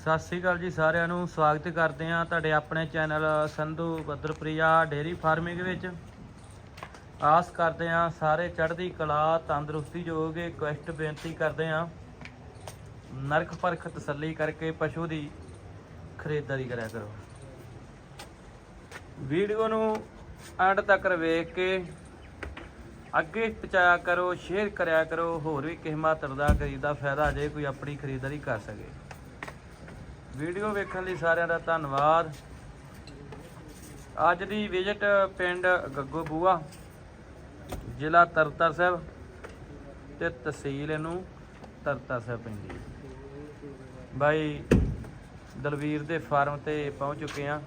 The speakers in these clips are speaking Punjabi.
ਸਤਿ ਸ੍ਰੀ ਅਕਾਲ ਜੀ ਸਾਰਿਆਂ ਨੂੰ, ਸਵਾਗਤ ਕਰਦੇ ਹਾਂ ਤੁਹਾਡੇ ਆਪਣੇ ਚੈਨਲ ਸੰਧੂ ਬੱਦਰਪ੍ਰਿਆ ਡੇਰੀ ਫਾਰਮਿੰਗ ਵਿੱਚ। ਆਸ ਕਰਦੇ ਹਾਂ ਸਾਰੇ ਚੜ੍ਹਦੀ ਕਲਾ, ਤੰਦਰੁਸਤੀ ਜੋਗੇ ਕੁਐਸਟ ਬੇਨਤੀ ਕਰਦੇ ਹਾਂ, ਨਰਕ ਪਰਖ ਤਸੱਲੀ ਕਰਕੇ ਪਸ਼ੂ ਦੀ ਖਰੀਦਦਾਰੀ ਕਰਿਆ ਕਰੋ। ਵੀਡੀਓ ਨੂੰ ਐਂਡ ਤੱਕ ਵੇਖ ਕੇ ਅੱਗੇ ਪਹੁੰਚਾਇਆ ਕਰੋ, ਸ਼ੇਅਰ ਕਰਿਆ ਕਰੋ, ਹੋਰ ਵੀ ਕਿਸੇ ਮਾਤਰ ਦਾ ਖਰੀਦਾ ਫਾਇਦਾ ਜੇ ਕੋਈ ਆਪਣੀ ਖਰੀਦਦਾਰੀ ਕਰ ਸਕੇ। ਵੀਡੀਓ ਵੇਖਣ ਲਈ ਸਾਰਿਆਂ ਦਾ ਧੰਨਵਾਦ। ਅੱਜ ਦੀ ਵਿਜ਼ਿਟ ਪਿੰਡ ਗੱਗੋ ਬੂਆ, ਜ਼ਿਲ੍ਹਾ ਤਰਤਰ ਸਾਹਿਬ ਤੇ ਤਹਿਸੀਲ ਇਹਨੂੰ ਤਰਤਰ ਸਾਹਿਬ ਪੈਂਦੀ ਹੈ ਬਾਈ ਦਲਵੀਰ ਦੇ ਫਾਰਮ ਤੇ ਪਹੁੰਚ ਚੁੱਕੇ ਆ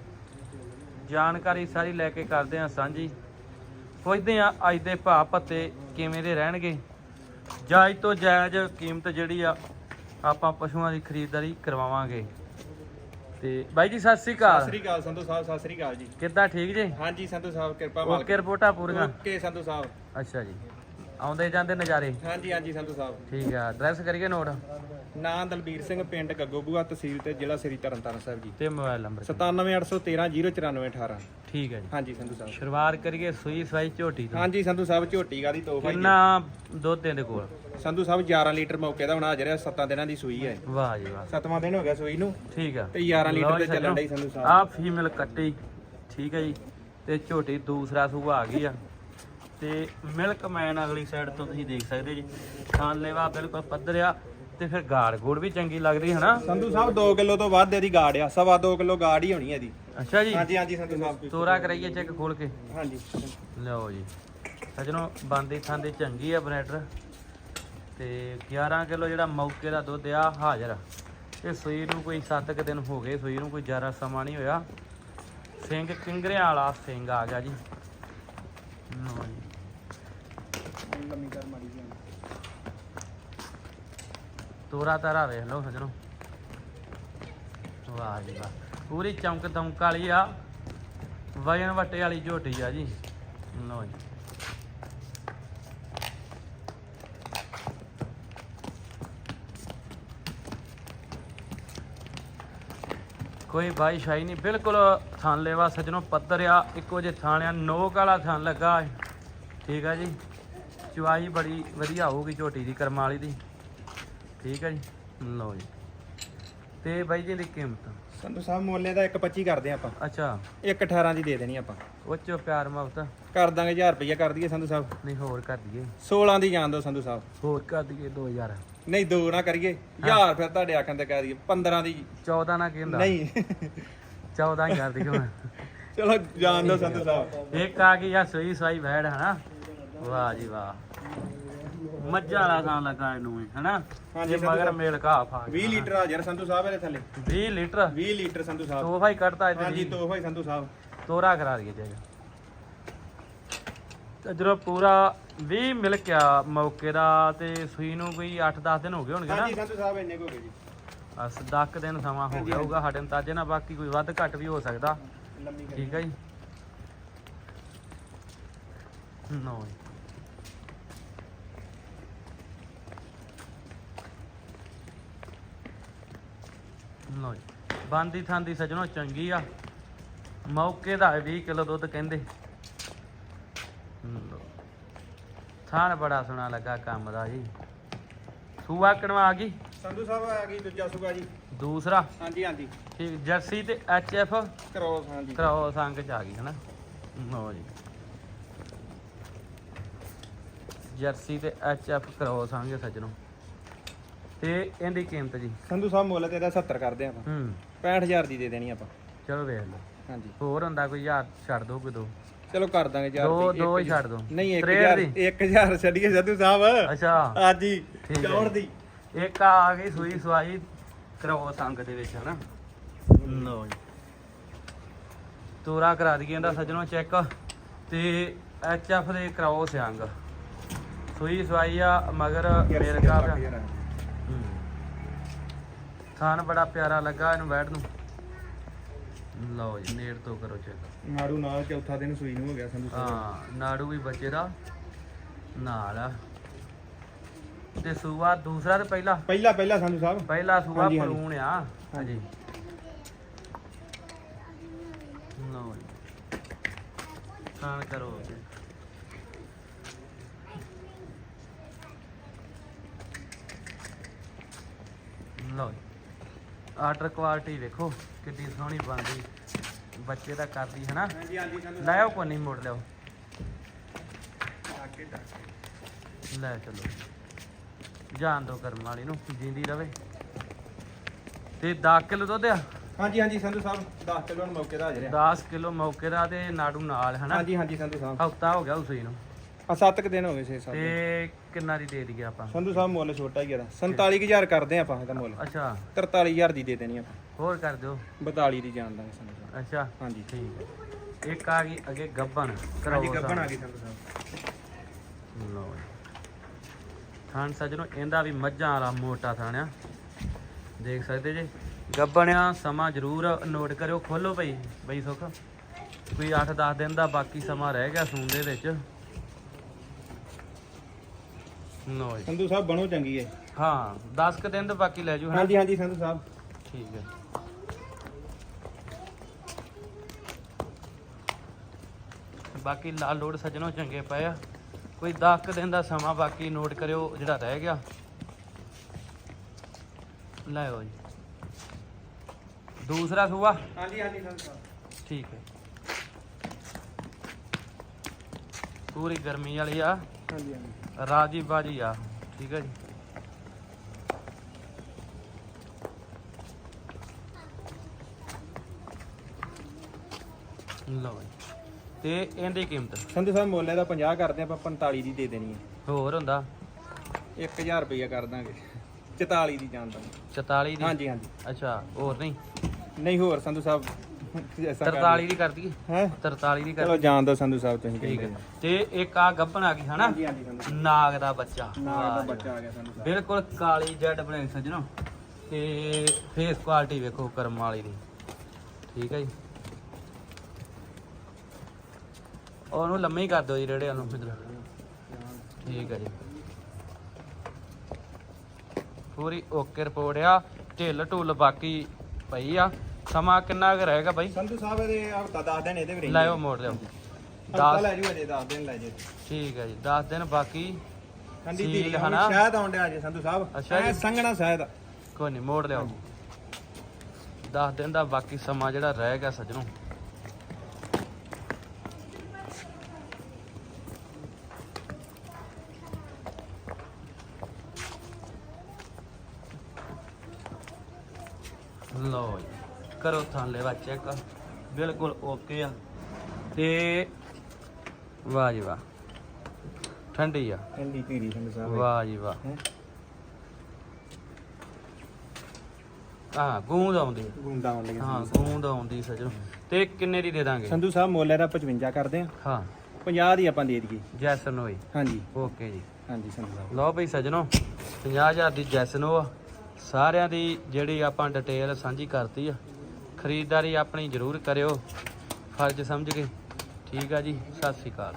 ਜਾਣਕਾਰੀ ਸਾਰੀ ਲੈ ਕੇ ਕਰਦੇ ਆ ਸਾਂਝੀ। ਪੁੱਛਦੇ ਆ ਅੱਜ ਦੇ ਭਾਅ ਭੱਤੇ ਕਿਵੇਂ ਦੇ ਰਹਿਣਗੇ। ਜਾਇਜ਼ ਤੋਂ ਜਾਇਜ਼ ਕੀਮਤ ਜਿਹੜੀ ਆ ਆਪਾਂ ਪਸ਼ੂਆਂ ਦੀ ਖਰੀਦਦਾਰੀ ਕਰਵਾਵਾਂਗੇ। ਤੇ ਬਾਈ ਜੀ ਸਤਿ ਸ੍ਰੀ ਸਤਿ ਅਕਾਲ ਸ੍ਰੀ ਅਕਾਲ ਸੰਧੂ ਸਾਹਿਬ ਸਤਿ ਸ੍ਰੀ ਅਕਾਲ ਜੀ। ਕਿੱਦਾਂ ਠੀਕ ਜੇ? ਹਾਂਜੀ ਸੰਧੂ ਸਾਹਿਬ ਕਿਰਪਾ ਓਕੇ ਰਿਪੋਰਟਾਂ ਪੂਰੀਆਂ। ਓਕੇ ਸੰਧੂ ਸਾਹਿਬ। ਅੱਛਾ ਜੀ। ਆਉਂਦੇ ਜਾਂਦੇ ਨਜ਼ਾਰੇ। ਹਾਂਜੀ ਹਾਂਜੀ ਸੰਧੂ ਸਾਹਿਬ। ਠੀਕ ਆ। ਐਡਰੈਸ ਕਰੀਏ ਨੋਟ? ਨਾਂ ਦਲਬੀਰ ਸਿੰਘ ਪਿੰਡ ਗੱਗੋਬੂਆ ਤਹਿਸੀਲ ਤੇ ਜ਼ਿਲ੍ਹਾ ਸ੍ਰੀ ਤਰਨਤਾਰਨ ਸਾਹਿਬ ਜੀ। ਤੇ ਮੋਬਾਈਲ ਨੰਬਰ 978113099418 ਠੀਕ ਹੈ ਜੀ। ਹਾਂਜੀ ਸੰਧੂ ਸਾਹਿਬ। ਸ਼ੁਰੂਆਤ ਕਰੀਏ ਸੂਈ ਸਵਾਈ ਝੋਟੀ ਤੋਂ ਹਾਂਜੀ ਸੰਧੂ ਸਾਹਿਬ ਝੋਟੀ ਗਾ ਦੀ ਤੋਹਫਾ ਜੀ ਕਿੰਨਾ ਦੁੱਧ ਦੇ ਕੋਲ? ਸੰਧੂ ਸਾਹਿਬ 11 ਲੀਟਰ ਮੌਕੇ ਦਾ ਹੁਣ ਹਾਜ਼ਰ ਹੈ 7 ਦਿਨਾਂ ਦੀ ਸੂਈ ਹੈ। ਵਾਹ ਜੀ ਵਾਹ। ਸੱਤਵਾਂ ਦਿਨ ਹੋ ਗਿਆ ਸੂਈ ਨੂੰ। ਠੀਕ ਆ। ਤੇ 11 ਲੀਟਰ ਤੇ ਚੱਲਣ ਡਈ ਸੰਧੂ। ਸਾਹਿਬ। ਆਹ ਫੀਮੇਲ ਕੱਟੀ ਠੀਕ ਹੈ ਜੀ। ਤੇ ਝੋਟੀ ਦੂਸਰਾ ਸੂਆ ਆ ਗਈ ਆ। ਤੇ ਮਿਲਕ ਮੈਨ ਅਗਲੀ ਸਾਈਡ ਤੋਂ ਤੁਸੀਂ ਦੇਖ ਸਕਦੇ ਜੀ। ਖਾਨ ਲੈਵਾ ਬਿਲਕੁਲ ਪੱਧਰ ਆ ਤੇ ਫਿਰ ਗਾੜ ਗੋੜ ਵੀ ਚੰਗੀ ਲੱਗਦੀ ਹੈ ਨਾ ਸੰਧੂ ਸਾਹਿਬ 2 ਕਿਲੋ ਤੋਂ ਵੱਧ ਇਹਦੀ ਗਾੜ ਆ ਸਵਾ 2 ਕਿਲੋ ਗਾੜ ਹੀ ਹੋਣੀ ਹੈ ਇਹਦੀ। ਅੱਛਾ ਜੀ। ਹਾਂਜੀ ਹਾਂਜੀ ਸੰਧੂ ਸਾਹਿਬ। ਤੋਰਾ ਕਰਾਈਏ ਚੈੱਕ ਖੋਲ ਕੇ। ਹਾਂਜੀ। ਲਓ ਜੀ। ਸਜਣੋ ਬੰਦੀ ਥਾਂਦੀ ਚੰਗੀ ਆ ਬਰੈਡਰ। ਤੇ 11 ਕਿਲੋ ਜਿਹੜਾ ਮੌਕੇ ਦਾ ਦੁੱਧ ਆ ਹਾਜ਼ਰ। ਇਹ ਸੂਈ ਨੂੰ ਕੋਈ 7 ਕੁ ਦਿਨ ਹੋ ਗਏ ਸੂਈ ਨੂੰ ਕੋਈ ਜ਼ਿਆਦਾ ਸਮਾਂ ਨਹੀਂ ਹੋਇਆ। ਸਿੰਘ ਕਿੰਗਰਿਆਂ ਵਾਲਾ ਸਿੰਘ ਆ ਗਿਆ ਜੀ। ਲਓ ਜੀ ਲੰਮੀ ਕਰ ਮਾਰੀ ਜੀ। ਤੋਰਾ ਤਾਰਾ ਵੇਖ ਲਓ ਸਜਣੋ। ਵਾਹ ਜੀ ਵਾਹ। ਪੂਰੀ ਚਮਕ ਦਮਕ ਵਾਲੀ ਆ। ਵਜਨ ਵੱਟੇ ਵਾਲੀ ਝੋਟੀ ਆ ਜੀ। ਲਓ ਜੀ। ਕੋਈ ਬਾਈ ਸ਼ਾਈ ਨਹੀਂ, ਬਿਲਕੁਲ ਥਾਂ ਲੈਵਾ ਸਜਣੋ, ਪੱਧਰ ਆ। ਇੱਕੋ ਜੇ ਥਾਂ ਆ। ਨੋਕ ਵਾਲਾ ਥਾਂ ਲੱਗਾ। ਠੀਕ ਆ ਜੀ। ਚੁਆਈ ਬੜੀ ਵਧੀਆ ਹੋਊਗੀ ਝੋਟੀ ਦੀ, ਕਰਮਾਲੀ ਦੀ। ਠੀਕ ਹੈ ਜੀ? ਲਓ ਜੀ। ਤੇ ਬਾਈ ਜੀ ਦੀ ਕੀਮਤ? ਸੰਧੂ ਸਾਹਿਬ ਮੁੱਲੇ ਦਾ 1.25 ਕਰਦੇ ਆਪਾਂ। ਅੱਛਾ। 1.18 ਦੀ ਦੇ ਦੇਣੀ ਆਪਾਂ। ਉੱਚੋ ਪਿਆਰ ਮੁਫਤ ਕਰ ਦਾਂਗੇ 1000 ਰੁਪਈਆ ਕਰ ਦਈਏ ਸੰਧੂ ਸਾਹਿਬ। ਨਹੀਂ ਹੋਰ ਕਰ ਦਈਏ। 16 ਦੀ ਜਾਣ ਦਿਓ ਸੰਧੂ ਸਾਹਿਬ। ਹੋਰ ਕਰ ਦਈਏ 2000 ਨਹੀਂ ਦੋ ਨਾ ਕਰੀਏ। 1000 ਫਿਰ ਤੁਹਾਡੇ ਆਖਣ ਤੇ ਕਹਿ ਦਈਏ 15 ਦੀ। 14 ਨਾ ਕਹਿੰਦਾ ਨਹੀਂ। 14 ਹੀ ਕਰ ਦਈਏ ਹੁਣ। ਚਲੋ ਜਾਣ ਦਿਓ ਸੰਧੂ ਸਾਹਿਬ। ਇੱਕ ਆ ਗਈ ਆ ਸੋਈ ਸਵਾਈ ਬੈੜ ਹਨਾ? ਵਾਹ ਜੀ ਵਾਹ। ਮੱਝਾਂ ਵਾਲਾ ਥਾਂ ਲੱਗਾ ਇਹਨੂੰ ਵੀ, ਹਨਾ? ਹਾਂਜੀ, ਇਹ ਸੰਧੂ ਮਗਰ ਸਾਹਿਬ। ਮੇਲ ਘਾਹ ਫਾ 20 ਲੀਟਰ ਹਾਜ਼ਰ ਸੰਧੂ ਸਾਹਿਬ ਇਹਦੇ ਥੱਲੇ। 20 ਲੀਟਰ? 20 ਲੀਟਰ ਸੰਧੂ ਸਾਹਿਬ। ਤੋਹਫਾ ਹੀ ਕੱਢਤਾ ਹਾਂਜੀ ਜੀ ਤੋਹਫਾ ਹੀ ਸੰਧੂ ਸਾਹਿਬ। ਤੋਰਾ ਕਰਾ ਦਈਏ ਜੀ ਤੇ ਜਦੋਂ ਪੂਰਾ 20 ਮਿਲ ਗਿਆ ਮੌਕੇ ਦਾ ਤੇ ਸੂਈ ਨੂੰ ਕੋਈ 8-10 ਦਿਨ ਹੋ ਗਏ ਹੋਣਗੇ ਨਾ? ਹਾਂਜੀ ਸੰਧੂ ਸਾਹਿਬ ਇੰਨੇ ਕੋ ਗਏ ਜੀ। ਬਸ 10 ਦਿਨ ਸਮਾਂ ਹੋ ਗਿਆ ਹੋਊਗਾ ਸਾਡੇ ਅੰਦਾਜ਼ੇ ਨਾਲ ਬਾਕੀ ਕੋਈ ਵੱਧ ਘੱਟ ਵੀ ਹੋ ਸਕਦਾ। ਲੰਮੀ ਕਰੀ ਠੀਕ ਹੈ ਜੀ। ਨੋ ਜੀ। ਲਓ ਜੀ। ਬੰਦੀ ਥਾਂਦੀ ਸਜਣੋ ਚੰਗੀ ਆ। ਮੌਕੇ ਦਾ 20 ਕਿਲੋ ਦੁੱਧ ਕਹਿੰਦੇ। ਥਾਣ ਬੜਾ ਸੋਹਣਾ ਲੱਗਾ ਕੰਮ ਦਾ ਜੀ। ਸੂਆ ਕਣਵਾ ਆ ਗਈ? ਸੰਧੂ ਸਾਹਿਬ ਆ ਗਈ ਦੂਜਾ ਸੁਗਾ ਜੀ। ਦੂਸਰਾ? ਹਾਂਜੀ ਹਾਂਜੀ। ਠੀਕ ਜਰਸੀ ਤੇ ਐਚ ਐਫ? ਕਰੋਸ ਹਾਂਜੀ। ਕਰਾਓ ਸੰਗ ਚ ਆ ਗਈ ਹਨਾ? ਲਓ ਜੀ। ਜਰਸੀ ਤੇ ਐਚ ਐਫ ਕਰਾਓ ਸੰਗ ਸੱਜਣੋ। ਤੇ ਇਹਦੀ ਕੀਮਤ ਜੀ? ਸੰਧੂ ਸਾਹਿਬ ਮੁੱਲ ਤੇ ਇਹਦਾ 70 ਕਰਦੇ ਆਪਾਂ। ਹੂੰ। 65000 ਦੀ ਦੇ ਦੇਣੀ ਆਪਾਂ। ਚਲੋ ਵੇਖ ਲਓ। ਹਾਂਜੀ। ਹੋਰ ਹੁੰਦਾ ਕੋਈ ਹਜ਼ਾਰ ਛੱਡ ਦੋ ਕੋਈ ਦੋ? ਚਲੋ ਕਰ ਦਾਂਗੇ ਯਾਰ ਦੋ ਦੋ ਹੀ ਛੱਡ ਦੋ। ਨਹੀਂ ਤਰੇੜ 1000 ਦੀ। 1000 ਛੱਡੀਏ ਸੰਧੂ ਸਾਹਿਬ। ਅੱਛਾ। ਹਾਂਜੀ। ਚੌੜ ਦੀ। ਇੱਕ ਆ ਗਈ ਸੂਈ ਸਵਾਈ ਕਰਾਓ ਸੰਗ ਦੇ ਵਿੱਚ ਹਨਾ? ਲਓ ਜੀ। ਤੋਰਾ ਕਰਾ ਦਈਏ ਇਹਦਾ ਸੱਜਣੋ ਚੈੱਕ। ਤੇ ਐਚ ਐਫ ਦੇ ਕਰਾਓ ਸਿਆਂਗ। ਸੂਈ ਸਵਾਈ ਆ ਮਗਰ ਮੇਰ ਕਾ ਥਾਨ ਬੜਾ ਪਿਆਰਾ ਲੱਗਾ ਇਹਨੂੰ ਬੈਠ ਨੂੰ। ਲਓ ਜੀ ਨੇੜ ਤੋਂ ਕਰੋ ਚੈੱਕ। ਨਾੜੂ ਨਾਲ ਚੌਥਾ ਦਿਨ ਸੂਈ ਨੂੰ ਹੋ ਗਿਆ ਸੰਧੂ ਸਾਹਿਬ। ਹਾਂ ਨਾੜੂ ਵੀ ਬੱਚੇ ਦਾ ਨਾਲ ਆ। ਤੇ ਸੂਆ ਦੂਸਰਾ ਤੇ ਪਹਿਲਾ? ਪਹਿਲਾ ਪਹਿਲਾ ਸੰਧੂ ਸਾਹਿਬ। ਪਹਿਲਾ ਸੂਆ ਹਾਂਜੀ, ਹਾਂਜੀ। ਪਲੂਣ ਆ। ਹਾਂਜੀ। ਲਓ ਜੀ। ਖਾਣ ਕਰੋ। ਜੀ ਲਓ ਆਰਡਰ ਕੁਆਲਿਟੀ ਵੇਖੋ ਕਿੰਨੀ ਸੋਹਣੀ ਬਣਦੀ ਬੱਚੇ ਦਾ ਕਰਦੀ ਹੈ ਨਾ ਹਾਂਜੀ ਹਾਂਜੀ ਸੰਧੂ ਲਾਇਓ ਕੋ ਨਹੀਂ ਮੋੜ ਲਿਓ ਲੈ ਚਲੋ। ਜਾਣ ਦੋ ਕਰਮ ਵਾਲੀ ਨੂੰ ਜਿੰਦੀ ਰਵੇ। ਤੇ 10 ਕਿਲੋ ਦੁੱਧ ਆ? ਹਾਂਜੀ ਹਾਂਜੀ ਸੰਧੂ ਸਾਹਿਬ 10 ਕਿਲੋ ਮੌਕੇ ਦਾ ਹਾਜ਼ਰ ਆ। 10 ਕਿਲੋ ਮੌਕੇ ਦਾ ਤੇ ਨਾੜੂ ਨਾਲ ਹਨਾ? ਹਾਂਜੀ ਹਾਂਜੀ ਸੰਧੂ ਸਾਹਿਬ। ਹਫਤਾ ਹੋ ਗਿਆ ਉਸੇ ਨੂੰ। ਆ 7 ਕ ਦਿਨ ਹੋ ਗਏ 6 7 ਤੇ ਕਿੰਨਾ ਦੀ ਦੇ ਦਈਏ ਆਪਾਂ? ਸੰਧੂ ਸਾਹਿਬ ਮੁੱਲ ਛੋਟਾ ਹੀ ਇਹਦਾ। 47000 ਕਰਦੇ ਆਪਾਂ ਇਹਦਾ ਮੁੱਲ। ਅੱਛਾ। 43000 ਦੀ ਦੇ ਦੇਣੀ ਆਪਾਂ। ਹੋਰ ਕਰ ਦਿਓ। 42 ਦੀ ਜਾਣ ਦਾਂਗੇ ਸੰਧੂ ਸਾਹਿਬ। ਅੱਛਾ। ਹਾਂਜੀ। ਠੀਕ ਹੈ ਇੱਕ ਆ ਗਈ ਅੱਗੇ ਗੱਬਣ ਕਰਾਓ ਹਾਂਜੀ ਗੱਬਣ ਆ ਗਈ ਸੰਧੂ ਸਾਹਿਬ। ਲਓ। ਥਣ ਸੱਜਣੋ ਇਹਦਾ ਵੀ ਮੱਝਾਂ ਵਾਲਾ ਮੋਟਾ ਥਣ ਆ। ਦੇਖ ਸਕਦੇ ਜੇ? ਗੱਬਣਿਆ ਸਮਾਂ ਜ਼ਰੂਰ ਨੋਟ ਕਰਿਓ। ਖੋਲੋ ਭਈ ਬਈ ਸੁੱਖ। ਕੋਈ 8-10 ਦਿਨ ਦਾ ਬਾਕੀ ਸਮਾਂ ਰਹਿ ਗਿਆ ਸੂਣ ਦੇ ਵਿੱਚ। ਜੀ। ਸੰਧੂ ਸਾਹਿਬ ਬਣੋ ਚੰਗੀ ਹੈ। ਹਾਂ 10 ਕ ਦਿਨ ਤਾਂ ਬਾਕੀ ਲੈ ਜੂ ਹਾਂ ਹਾਂਜੀ ਹਾਂਜੀ ਸੰਧੂ ਸਾਹਿਬ। ਠੀਕ ਹੈ। ਬਾਕੀ ਲਾਲ ਲੋਡ ਸੱਜਣੋ ਚੰਗੇ ਪਏ ਆ। ਕੋਈ 10 ਕੁ ਦਿਨ ਦਾ ਸਮਾਂ ਬਾਕੀ ਨੋਟ ਕਰਿਓ ਜਿਹੜਾ ਰਹਿ ਗਿਆ। ਲੈਓ ਜੀ। ਦੂਸਰਾ ਸੂਆ? ਹਾਂਜੀ ਹਾਂਜੀ ਸੰਧੂ ਸਾਹਿਬ। ਠੀਕ ਹੈ। ਪੂਰੀ ਗਰਮੀ ਵਾਲੀ ਆ। ਹਾਂਜੀ ਹਾਂਜੀ। ਰਾਜੀ ਬਾਜੀ ਆ ਠੀਕ ਹੈ ਜੀ। ਲਓ ਜੀ। ਤੇ ਇਹਦੀ ਕੀਮਤ? ਸੰਧੂ ਸਾਹਿਬ ਮੁੱਲ ਇਹਦਾ 50 ਕਰਦੇ ਆਪਾਂ 45 ਦੀ ਦੇ ਦੇਣੀ ਹੈ ਹੋਰ ਹੁੰਦਾ? 1000 ਰੁਪਇਆ ਕਰ ਦਾਂਗੇ। 44 ਦੀ ਜਾਣ ਦਾਂਗੇ 44 ਦੀ? ਹਾਂਜੀ ਹਾਂਜੀ। ਅੱਛਾ ਹੋਰ ਨਹੀਂ? ਨਹੀਂ ਹੋਰ ਸੰਧੂ ਸਾਹਿਬ। ਐਸਾ 43 ਦੀ ਕਰ ਦਈਏ। ਹੈ? 43 ਦੀ ਕਰ ਚਲੋ ਜਾਣ ਦੋ ਸੰਧੂ ਸਾਹਿਬ ਤੁਸੀਂ ਠੀਕ ਕਹਿੰਦੇ ਹੈ ਤੇ ਇੱਕ ਆ ਗੱਭਣ ਆ ਗਈ ਹਨਾ? ਹਾਂਜੀ ਹਾਂਜੀ ਸੰਧੂ ਨਾਗ ਦਾ ਬੱਚਾ। ਨਾਲ ਦਾ ਬੱਚਾ ਆ ਗਿਆ ਸੰਧੂ ਸਾਹਿਬ। ਬਿਲਕੁਲ ਕਾਲੀ ਜੈਡ ਬਲੈਕ ਸੱਜਣੋ। ਤੇ ਫੇਸ ਕੁਆਲਿਟੀ ਵੇਖੋ ਕਰਮ ਵਾਲੀ ਦੀ। ਠੀਕ ਹੈ ਜੀ। ਉਹਨੂੰ ਲੰਮੇ ਹੀ ਕਰ ਦਿਓ ਜੀ ਰੇੜੇ ਨੂੰ ਠੀਕ ਹੈ ਜੀ। ਪੂਰੀ ਓਕੇ ਰਿਪੋਰਟ ਆ। ਢਿੱਲ ਢੁੱਲ ਬਾਕੀ ਪਈ ਆ। ਸਮਾਂ ਕਿੰਨਾ ਕੁ ਰਹੇਗਾ ਬਾਈ? ਸੰਧੂ ਸਾਹਿਬ ਇਹਦੇ ਹਫਤਾ 10 ਦਿਨ ਇਹਦੇ ਵੀ ਰਹਿੰਦੇ ਲਾਇਓ ਮੋੜ ਲਿਓ ਹਫਤਾ 10 ਲੈ ਜੂ ਅਜੇ 10 ਦਿਨ ਲੈ ਜੇ। ਠੀਕ ਹੈ ਜੀ 10 ਦਿਨ ਬਾਕੀ ਠੰਡੀ ਧੀਰੀ ਹਨਾ? ਸ਼ਾਇਦ ਆਉਂਦੇ ਆ ਜੇ ਸੰਧੂ ਸਾਹਿਬ। ਅੱਛਾ ਜੀ। ਸੰਘਣਾ ਸ਼ਾਇਦ ਕੋਈ ਨਹੀਂ ਮੋੜ ਲਿਓ 10 ਦਿਨ ਦਾ ਬਾਕੀ ਸਮਾਂ ਜਿਹੜਾ ਰਹਿ ਗਿਆ ਸੱਜਣੋ। ਲਓ ਜੀ। ਕਰੋ ਥਾਂ ਲੈਵਾ ਚੈੱਕ। ਬਿਲਕੁਲ ਓਕੇ ਆ। ਤੇ ਵਾਹ ਜੀ ਵਾਹ। ਠੰਡੀ ਆ। ਠੰਡੀ ਧੀਰੀ ਸੰਧੂ ਸਾਹਿਬ ਵਾਹ ਜੀ ਵਾਹ। ਹੈਂ? ਹਾਂ ਗੂੰਦ ਆਉਂਦੀ। ਆਉਣ ਲੱਗੇ ਹਾਂ ਗੂੰਦ ਆਉਂਦੀ ਸੱਜਣੋ। ਤੇ ਕਿੰਨੇ ਦੀ ਦੇ ਦਾਂਗੇ? ਸੰਧੂ ਸਾਹਿਬ ਮੁੱਲ ਇਹਦਾ 55 ਕਰਦੇ ਆ। ਹਾਂ। 50 ਦੀ ਆਪਾਂ ਦੇ ਦਈਏ। ਜੈਸਨ ਹੋਈ ਹਾਂਜੀ। ਓਕੇ ਜੀ। ਹਾਂਜੀ ਸੰਧੂ ਸਾਹਿਬ। ਲਓ ਬਈ ਸੱਜਣੋ 50000 ਦੀ ਜੈਸਨ ਆ ਸਾਰਿਆਂ ਦੀ ਜਿਹੜੀ ਆਪਾਂ ਡਿਟੇਲ ਸਾਂਝੀ ਕਰਤੀ ਆ। ਖਰੀਦਦਾਰੀ ਆਪਣੀ ਜ਼ਰੂਰ ਕਰਿਓ। ਫਰਜ਼ ਸਮਝ ਕੇ। ਠੀਕ ਆ ਜੀ ਸਤਿ ਸ਼੍ਰੀ ਅਕਾਲ।